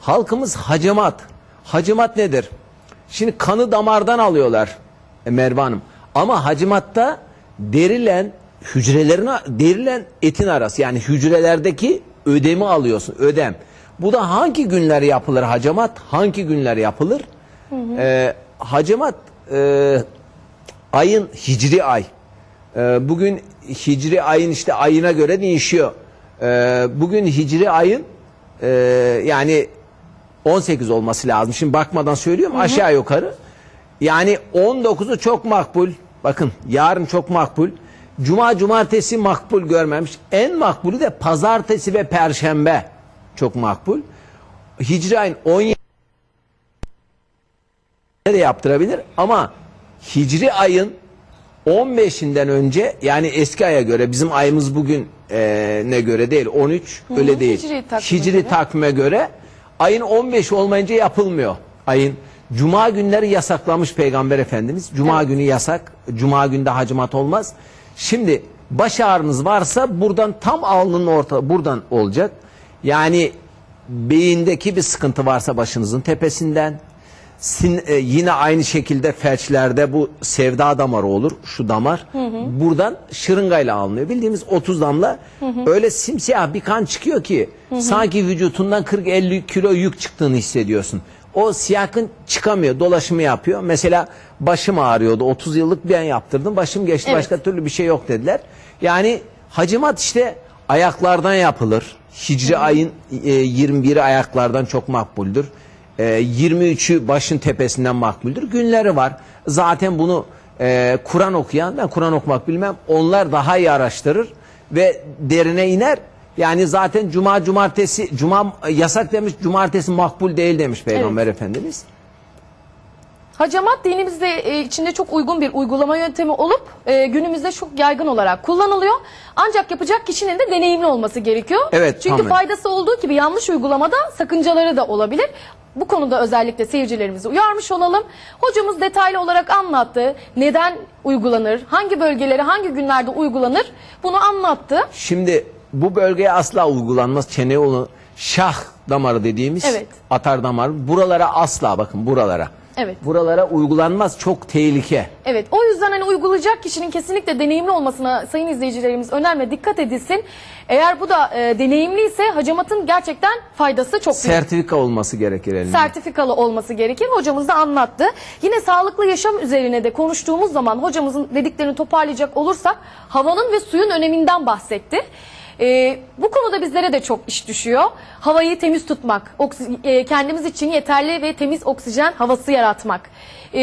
Halkımız hacamat. Hacamat nedir? Şimdi kanı damardan alıyorlar e, Merve Hanım. Ama hacimatta derilen hücrelerine derilen etin arası yani hücrelerdeki ödemi alıyorsun ödem. Bu da hangi günler yapılır hacamat? Hangi günler yapılır? Ee, hacamat e, ayın hicri ay. Ee, bugün hicri ayın işte ayına göre değişiyor. Ee, bugün hicri ayın e, yani 18 olması lazım. Şimdi bakmadan söylüyorum aşağı yukarı. Yani 19'u çok makbul. Bakın yarın çok makbul. Cuma cumartesi makbul görmemiş. En makbulü de pazartesi ve perşembe çok makbul. Hicri ayın 17 de yaptırabilir ama Hicri ayın 15'inden önce yani eski aya göre bizim ayımız bugün eee, ne göre değil 13 öyle değil. Hicri takvime Hicri göre. takvime göre ayın 15 olmayınca yapılmıyor. Ayın Cuma günleri yasaklamış Peygamber Efendimiz. Cuma günü yasak. Cuma günde hacimat olmaz. Şimdi baş ağrınız varsa buradan tam alnının orta buradan olacak. Yani beyindeki bir sıkıntı varsa başınızın tepesinden. Sin- e, yine aynı şekilde felçlerde bu sevda damarı olur. Şu damar. Buradan şırıngayla alınıyor. Bildiğimiz 30 damla öyle simsiyah bir kan çıkıyor ki sanki vücutundan 40-50 kilo yük çıktığını hissediyorsun. O siyah kan çıkamıyor. Dolaşımı yapıyor. Mesela başım ağrıyordu. 30 yıllık ben yaptırdım. Başım geçti. Evet. Başka türlü bir şey yok dediler. Yani hacimat işte ayaklardan yapılır. Hicri ayın e, 21'i ayaklardan çok makbuldür. E, 23'ü başın tepesinden makbuldür. Günleri var. Zaten bunu e, Kur'an okuyan, ben Kur'an okumak bilmem, onlar daha iyi araştırır ve derine iner. Yani zaten cuma cumartesi, cuma yasak demiş, cumartesi makbul değil demiş Peygamber Efendimiz. Hacamat dinimizde e, içinde çok uygun bir uygulama yöntemi olup e, günümüzde çok yaygın olarak kullanılıyor. Ancak yapacak kişinin de deneyimli olması gerekiyor. Evet, Çünkü tamam. faydası olduğu gibi yanlış uygulamada sakıncaları da olabilir. Bu konuda özellikle seyircilerimizi uyarmış olalım. Hocamız detaylı olarak anlattı. Neden uygulanır, hangi bölgelere hangi günlerde uygulanır bunu anlattı. Şimdi bu bölgeye asla uygulanmaz. Çene yolu şah damarı dediğimiz Evet. atar damarı. Buralara asla bakın buralara. Evet. Buralara uygulanmaz. Çok tehlike. Evet o yüzden hani uygulayacak kişinin kesinlikle deneyimli olmasına sayın izleyicilerimiz önemli dikkat edilsin. Eğer bu da e, deneyimliyse hacamatın gerçekten faydası çok büyük. Sertifika olması gerekir elinde. sertifikalı olması gerekir. Hocamız da anlattı. Yine sağlıklı yaşam üzerine de konuştuğumuz zaman hocamızın dediklerini toparlayacak olursak havanın ve suyun öneminden bahsetti. Ee, bu konuda bizlere de çok iş düşüyor. Havayı temiz tutmak, e, kendimiz için yeterli ve temiz oksijen havası yaratmak. Ee,